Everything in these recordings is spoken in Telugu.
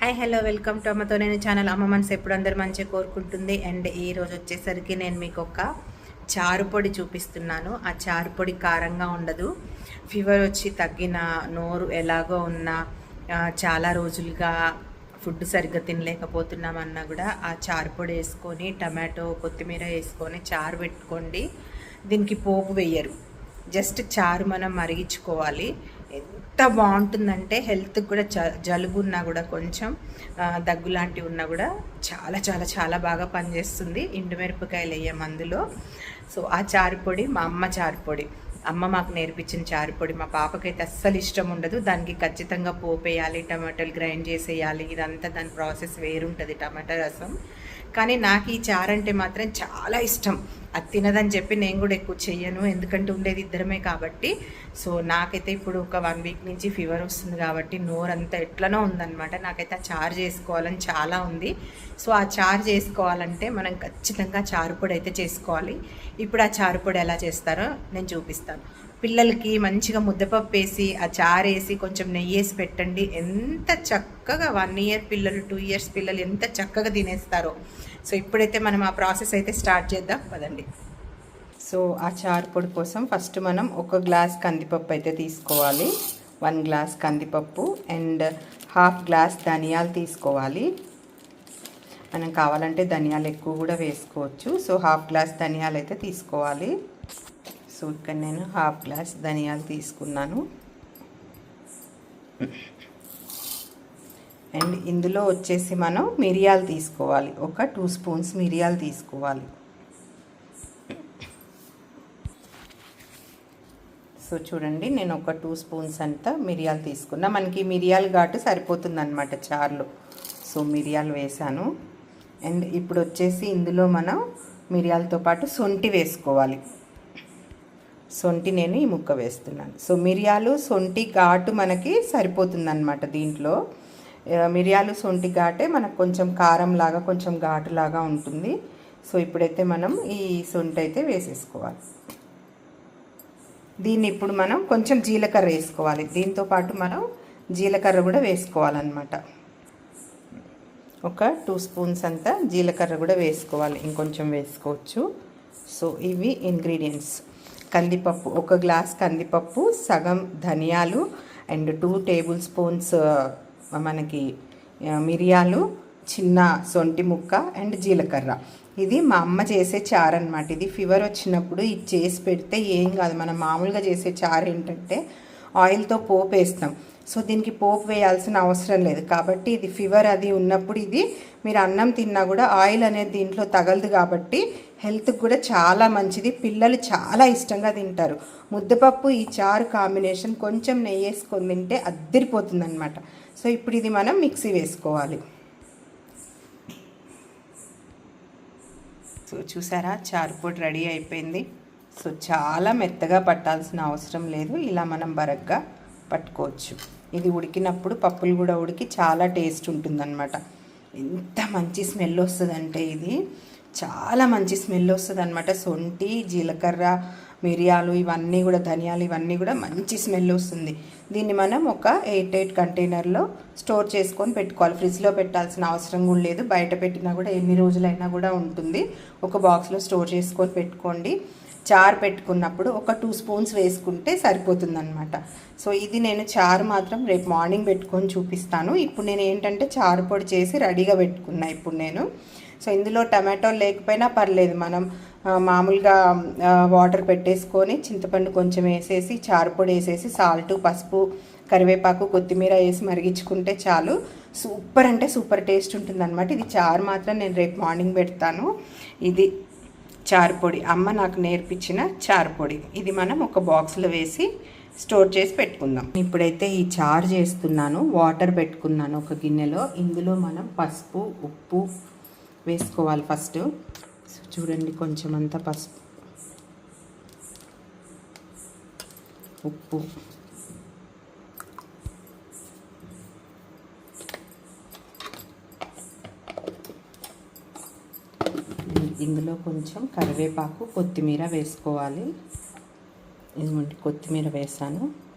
హాయ్ హలో వెల్కమ్ టు అమ్మతో నేను ఛానల్ అమ్మ మనసు ఎప్పుడు అందరు మంచిగా కోరుకుంటుంది. అండ్ ఈ రోజు వచ్చేసరికి నేను మీకు ఒక చారు పొడి చూపిస్తున్నాను. ఆ చారు పొడి కారంగా ఉండదు. ఫీవర్ వచ్చి తగ్గిన నోరు ఎలాగో ఉన్నా చాలా రోజులుగా ఫుడ్ సరిగ్గా తినలేకపోతున్నామన్నా కూడా ఆ చారు పొడి వేసుకొని టమాటో కొత్తిమీర వేసుకొని చారు పెట్టుకోండి. దీనికి పోపు వేయరు. జస్ట్ చారు మనం మరిగించుకోవాలి. ఎంత బాగుంటుందంటే హెల్త్కి కూడా జ జలుబు ఉన్నా కూడా కొంచెం దగ్గు లాంటివి ఉన్నా కూడా చాలా చాలా చాలా బాగా పనిచేస్తుంది. ఎండుమిరపకాయలు వేయం అందులో సో ఆ చారు పొడి మా అమ్మ చారు పొడి. అమ్మ మాకు నేర్పించిన చారుపొడి మా పాపకైతే అస్సలు ఇష్టం ఉండదు. దానికి ఖచ్చితంగా పోపేయాలి టమాటాలు గ్రైండ్ చేసేయాలి. ఇదంతా దాని ప్రాసెస్ వేరుంటుంది టమాటా రసం. కానీ నాకు ఈ చారు అంటే మాత్రం చాలా ఇష్టం. అది తినదని చెప్పి నేను కూడా ఎక్కువ చెయ్యను. ఎందుకంటే ఉండేది ఇద్దరమే కాబట్టి. సో నాకైతే ఇప్పుడు ఒక వన్ వీక్ నుంచి ఫీవర్ వస్తుంది కాబట్టి నోరంతా ఎట్లనో ఉందన్నమాట. నాకైతే ఆ చారు చేసుకోవాలని చాలా ఉంది. సో ఆ చారు చేసుకోవాలంటే మనం ఖచ్చితంగా చారు పొడి అయితే చేసుకోవాలి. ఇప్పుడు ఆ చారు పొడి ఎలా చేస్తారో నేను చూపిస్తాను. పిల్లలకి మంచిగా ముద్దపప్పు వేసి ఆ చారు వేసి కొంచెం నెయ్యి వేసి పెట్టండి. ఎంత చక్కగా వన్ ఇయర్ పిల్లలు టూ ఇయర్స్ పిల్లలు ఎంత చక్కగా తినేస్తారో. సో ఇప్పుడైతే మనం ఆ ప్రాసెస్ అయితే స్టార్ట్ చేద్దాం. పదండి. సో ఆ చారు పొడి కోసం ఫస్ట్ మనం ఒక గ్లాస్ కందిపప్పు అయితే తీసుకోవాలి. వన్ గ్లాస్ కందిపప్పు అండ్ హాఫ్ గ్లాస్ ధనియాలు తీసుకోవాలి. మనం కావాలంటే ధనియాలు ఎక్కువ కూడా వేసుకోవచ్చు. సో హాఫ్ గ్లాస్ ధనియాలు అయితే తీసుకోవాలి. సో ఇక్కడ నేను హాఫ్ గ్లాస్ ధనియాలు తీసుకున్నాను. అండ్ ఇందులో వచ్చేసి మనం మిరియాలు తీసుకోవాలి. ఒక టూ స్పూన్స్ మిరియాలు తీసుకోవాలి. సో చూడండి నేను ఒక టూ స్పూన్స్ అంతా మిరియాలు తీసుకున్నా. మనకి మిరియాలు ఘాటు సరిపోతుంది అనమాట చారులో. సో మిరియాలు వేసాను. అండ్ ఇప్పుడు వచ్చేసి ఇందులో మనం మిరియాలతో పాటు సొంటి వేసుకోవాలి. సొంటి నేను ఈ ముక్క వేస్తున్నాను. సో మిరియాలు సొంటి ఘాటు మనకి సరిపోతుందన్నమాట దీంట్లో. మిరియాలు సొంటి ఘాటే మనకు కొంచెం కారం లాగా కొంచెం ఘాటు లాగా ఉంటుంది. సో ఇప్పుడైతే మనం ఈ సొంటి అయితే వేసేసుకోవాలి. దీన్ని ఇప్పుడు మనం కొంచెం జీలకర్ర వేసుకోవాలి. దీంతో పాటు మనం జీలకర్ర కూడా వేసుకోవాలన్నమాట. ఒక టూ స్పూన్స్ అంతా జీలకర్ర కూడా వేసుకోవాలి. ఇంకొంచెం వేసుకోవచ్చు. సో ఇవి ఇంగ్రీడియంట్స్. కందిపప్పు ఒక గ్లాస్ కందిపప్పు సగం ధనియాలు అండ్ టూ టేబుల్ స్పూన్స్ మనకి మిరియాలు చిన్న సొంటి ముక్క అండ్ జీలకర్ర. ఇది మా అమ్మ చేసే చారు అనమాట ఇది ఫీవర్ వచ్చినప్పుడు ఇది చేసి పెడితే ఏం కాదు. మనం మామూలుగా చేసే చారు ఏంటంటే ఆయిల్తో పోపు వేస్తాం. సో దీనికి పోపు వేయాల్సిన అవసరం లేదు. కాబట్టి ఇది ఫీవర్ అది ఉన్నప్పుడు ఇది మీరు అన్నం తిన్నా కూడా ఆయిల్ అనేది దీంట్లో తగలదు కాబట్టి హెల్త్కి కూడా చాలా మంచిది. పిల్లలు చాలా ఇష్టంగా తింటారు. ముద్దపప్పు ఈ చారు కాంబినేషన్ కొంచెం నెయ్యి వేసుకొని తింటే అద్దరిపోతుందనమాట సో ఇప్పుడు ఇది మనం మిక్సీ వేసుకోవాలి. సో చూసారా? చారు పొడి రెడీ అయిపోయింది. సో చాలా మెత్తగా పట్టాల్సిన అవసరం లేదు. ఇలా మనం బరగ్గా పట్టుకోవచ్చు. ఇది ఉడికినప్పుడు పప్పులు కూడా ఉడికి చాలా టేస్ట్ ఉంటుందన్నమాట. ఎంత మంచి స్మెల్ వస్తుందంటే ఇది. చాలా మంచి స్మెల్ వస్తుంది అనమాట సొంటి జీలకర్ర మిరియాలు ఇవన్నీ కూడా ధనియాలు ఇవన్నీ కూడా మంచి స్మెల్ వస్తుంది. దీన్ని మనం ఒక ఎయిట్ ఎయిట్ కంటైనర్లో స్టోర్ చేసుకొని పెట్టుకోవాలి. ఫ్రిడ్జ్లో పెట్టాల్సిన అవసరం కూడా లేదు. బయట పెట్టినా కూడా ఎన్ని రోజులైనా కూడా ఉంటుంది. ఒక బాక్స్లో స్టోర్ చేసుకొని పెట్టుకోండి. చార్ పెట్టుకున్నప్పుడు ఒక టూ స్పూన్స్ వేసుకుంటే సరిపోతుందన్నమాట. సో ఇది నేను చారు మాత్రం రేపు మార్నింగ్ పెట్టుకొని చూపిస్తాను. ఇప్పుడు నేను ఏంటంటే చారు పొడి చేసి రెడీగా పెట్టుకున్నా. ఇప్పుడు నేను సో ఇందులో టమాటో లేకపోయినా పర్లేదు మనం మామూలుగా వాటర్ పెట్టేసుకొని చింతపండు కొంచెం వేసేసి చారుపొడి వేసేసి సాల్ట్ పసుపు కరివేపాకు కొత్తిమీర వేసి మరిగించుకుంటే చాలు. సూపర్ అంటే సూపర్ టేస్ట్ ఉంటుందన్నమాట. ఇది చారు మాత్రం నేను రేపు మార్నింగ్ పెడతాను. ఇది చారుపొడి అమ్మ నాకు నేర్పించిన చారుపొడి ఇది మనం ఒక బాక్స్లో వేసి స్టోర్ చేసి పెట్టుకుందాం. ఇప్పుడైతే ఈ చారు చేస్తున్నాను. వాటర్ పెట్టుకున్నాను ఒక గిన్నెలో. ఇందులో మనం పసుపు ఉప్పు వేసుకోవాలి ఫస్ట్. సో చూడండి కొంచెం అంతా పసుపు. ఉప్పు. ఇందులో కొంచెం కరివేపాకు కొత్తిమీర వేసుకోవాలి. ఇదిగోండి కొత్తిమీర వేసాను.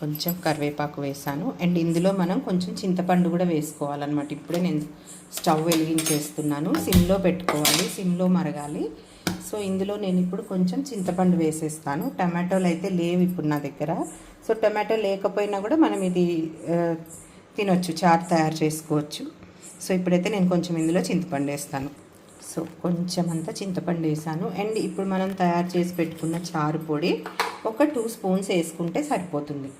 కొంచెం కరివేపాకు వేసాను. అండ్ ఇందులో మనం కొంచెం చింతపండు కూడా వేసుకోవాలన్నమాట. ఇప్పుడే నేను స్టవ్ వెలిగించేస్తున్నాను. సిమ్లో పెట్టుకోవాలి. సిమ్లో మరగాలి. సో ఇందులో నేను ఇప్పుడు కొంచెం చింతపండు వేసేస్తాను. టమాటోలు అయితే లేవు ఇప్పుడు నా దగ్గర. సో టమాటో లేకపోయినా కూడా మనం ఇది తినొచ్చు. చారు తయారు చేసుకోవచ్చు. సో ఇప్పుడైతే నేను కొంచెం ఇందులో చింతపండు వేస్తాను. సో కొంచెం అంతా చింతపండు వేసాను. అండ్ ఇప్పుడు మనం తయారు చేసి పెట్టుకున్న చారు పొడి ఒక టూ స్పూన్స్ వేసుకుంటే సరిపోతుంది.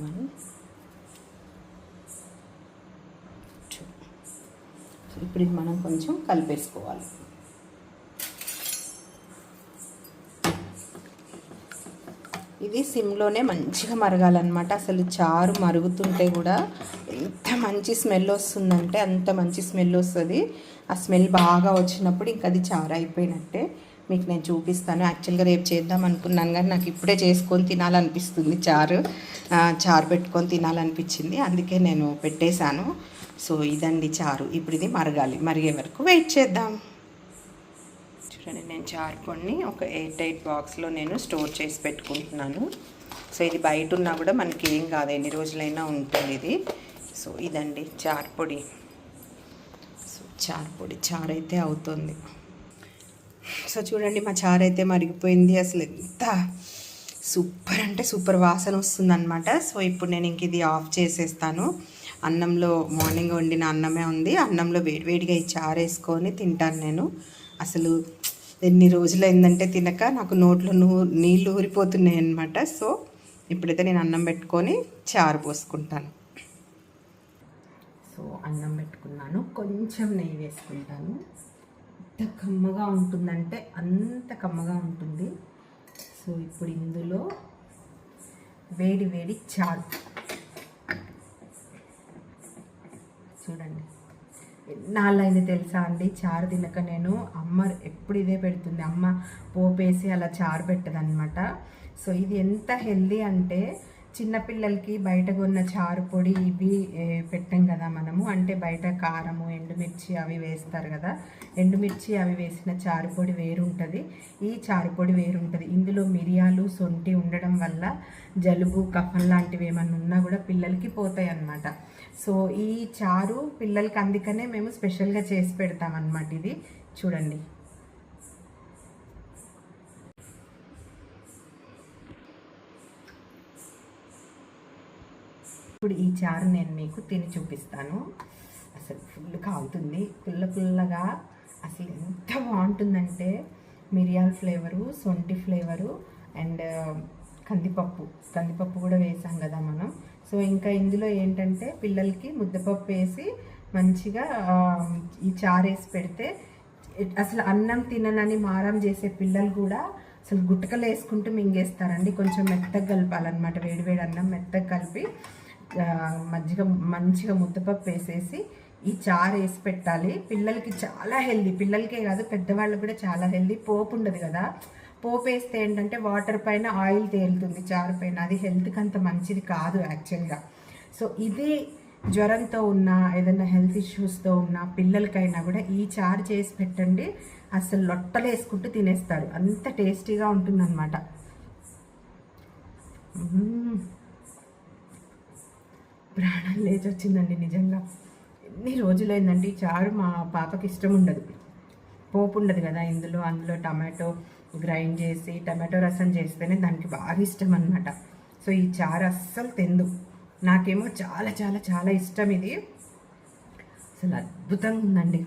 వన్ టూ ఇప్పుడు ఇది మనం కొంచెం కలిపేసుకోవాలి. ఇది సిమ్లోనే మంచిగా మరగాలన్నమాట. అసలు చారు మరుగుతుంటే కూడా ఎంత మంచి స్మెల్ వస్తుందంటే అంత మంచి స్మెల్ వస్తుంది. ఆ స్మెల్ బాగా వచ్చినప్పుడు ఇంక అది చారు అయిపోయినట్టే మీకు నేను చూపిస్తాను. యాక్చువల్గా రేపు చేద్దాం అనుకున్నాను కానీ నాకు ఇప్పుడే చేసుకొని తినాలనిపిస్తుంది చారు. చారు పెట్టుకొని తినాలనిపించింది. అందుకే నేను పెట్టేశాను. సో ఇదండి చారు. ఇప్పుడు ఇది మరగాలి. మరిగే వరకు వెయిట్ చేద్దాం. చూడండి నేను చారు కొన్ని ఒక ఎయిట్ ఎయిట్ బాక్స్లో నేను స్టోర్ చేసి పెట్టుకుంటున్నాను. సో ఇది బయట ఉన్నా కూడా మనకి ఏం కాదు. ఎన్ని రోజులైనా ఉంటుంది ఇది. సో ఇదండి చార్పొడి సో చార్పొడి చారు అయితే అవుతుంది. సో చూడండి మా చారు అయితే మరిగిపోయింది. అసలు ఎంత సూపర్ అంటే సూపర్ వాసన వస్తుందన్నమాట. సో ఇప్పుడు నేను ఇంక ఇది ఆఫ్ చేసేస్తాను. అన్నంలో మార్నింగ్ వండిన అన్నమే ఉంది. అన్నంలో వేడివేడిగా ఈ చారు వేసుకొని తింటాను నేను. అసలు ఎన్ని రోజులు అయిందంటే తినక నాకు నోట్లో నూ నీళ్ళు ఊరిపోతున్నాయి అనమాట సో ఇప్పుడైతే నేను అన్నం పెట్టుకొని చారు పోసుకుంటాను. సో అన్నం పెట్టుకున్నాను. కొంచెం నెయ్యి వేసుకుంటాను. ఎంత కమ్మగా ఉంటుందంటే అంత కమ్మగా ఉంటుంది. సో ఇప్పుడు ఇందులో వేడి వేడి చారు. చూడండి. ఎన్నాళ్ళైంది తెలుసా అండి? చారు తినక నేను అమ్మ ఎప్పుడు ఇదే పెడుతుంది. అమ్మ పోపేసి అలా చారు పెట్టదనమాట. సో ఇది ఎంత హెల్దీ అంటే చిన్నపిల్లలకి బయట కొన్న చారు పొడి ఇవి పెట్టాం కదా మనము. అంటే బయట కారము ఎండుమిర్చి అవి వేస్తారు కదా. ఎండుమిర్చి అవి వేసిన చారు పొడి వేరుంటుంది. ఈ చారు పొడి వేరుంటుంది. ఇందులో మిరియాలు సొంటి ఉండడం వల్ల జలుబు కఫం లాంటివి ఏమన్నా ఉన్నా కూడా పిల్లలకి పోతాయి అన్నమాట సో ఈ చారు పిల్లలకి అందుకనే మేము స్పెషల్గా చేసి పెడతామన్నమాట ఇది. చూడండి. ఇప్పుడు ఈ చారు నేను మీకు తిని చూపిస్తాను. అసలు ఫుల్ కాలుతుంది. పుల్ల పుల్లగా అసలు ఎంత బాగుంటుందంటే మిరియాల ఫ్లేవరు సొంటి ఫ్లేవరు అండ్ um, కందిపప్పు. కందిపప్పు కూడా వేసాం కదా మనం. సో ఇంకా ఇందులో ఏంటంటే పిల్లలకి ముద్దపప్పు వేసి మంచిగా um, ఈ చారు వేసి పెడితే అసలు అన్నం తిననని మారం చేసే పిల్లలు కూడా అసలు గుట్టకలు వేసుకుంటూ మింగేస్తారండి. కొంచెం మెత్తగా కలపాలన్నమాట. వేడివేడి అన్నం మెత్తగా కలిపి మజ్జిగ మంచిగా ముద్దపప్పు వేసేసి ఈ చారు వేసి పెట్టాలి. పిల్లలకి చాలా హెల్దీ పిల్లలకే కాదు పెద్దవాళ్ళకి కూడా చాలా హెల్దీ పోపు ఉండదు కదా. పోపు వేస్తే ఏంటంటే వాటర్ పైన ఆయిల్ తేలుతుంది చారు పైన. అది హెల్త్కి అంత మంచిది కాదు యాక్చువల్గా. సో ఇది జ్వరంతో ఉన్న ఏదైనా హెల్త్ ఇష్యూస్తో ఉన్న పిల్లలకైనా కూడా ఈ చారు చేసి పెట్టండి. అసలు లొట్టలు వేసుకుంటూ తినేస్తారు. అంత టేస్టీగా ఉంటుందన్నమాట. ప్రాణం లేచి వచ్చిందండి నిజంగా. ఎన్ని రోజులైందండి? ఈ చారు మా పాపకి ఇష్టం ఉండదు. పోపు ఉండదు కదా ఇందులో అందులో టమాటో గ్రైండ్ చేసి టమాటో రసం చేస్తేనే దానికి బాగా ఇష్టం అనమాట సో ఈ చారు అస్సలు తెందు. నాకేమో చాలా చాలా చాలా ఇష్టం ఇది. అసలు అద్భుతంగా ఉందండి.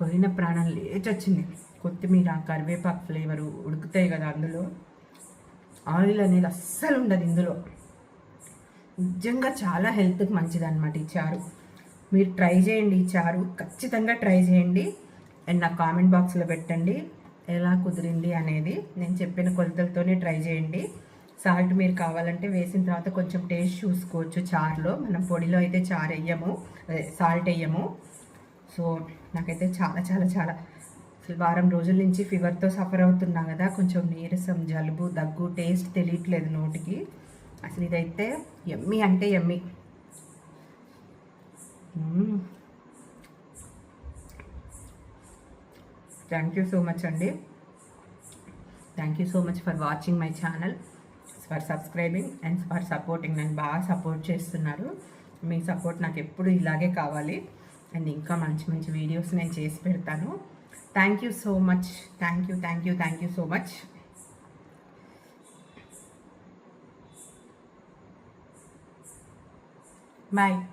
పోయిన ప్రాణం లేచి వచ్చింది కొత్తిమీర కరివేపాకు ఫ్లేవరు ఉడుకుతాయి కదా అందులో. ఆయిల్ అనేది అస్సలు ఉండదు ఇందులో. నిజంగా చాలా హెల్త్కి మంచిది అనమాట ఈ చారు. మీరు ట్రై చేయండి ఈ చారు ఖచ్చితంగా ట్రై చేయండి. అండ్ నా కామెంట్ బాక్స్లో పెట్టండి ఎలా కుదిరింది అనేది నేను చెప్పిన కొలతలతోనే ట్రై చేయండి. సాల్ట్ మీరు కావాలంటే వేసిన తర్వాత కొంచెం టేస్ట్ చూసుకోవచ్చు చారులో. మనం పొడిలో అయితే చారు వేయము సాల్ట్ వేయము సో నాకైతే చాలా చాలా చాలా అసలు వారం రోజుల నుంచి ఫీవర్తో సఫర్ అవుతున్నా కదా కొంచెం నీరసం జలుబు దగ్గు టేస్ట్ తెలియట్లేదు నోటికి. అసలు ఇదైతే ఎమ్మి అంటే ఎమ్మి. థ్యాంక్ యూ సో మచ్ అండి. Thank you so much for watching my channel for subscribing and for supporting నన్ను బాగా సపోర్ట్ చేస్తున్నారు. మీ సపోర్ట్ నాకు ఎప్పుడు ఇలాగే కావాలి. అండ్ ఇంకా మంచి మంచి వీడియోస్ నేను చేసి పెడతాను. thank you so much. Thank you thank you thank you so much. Bye.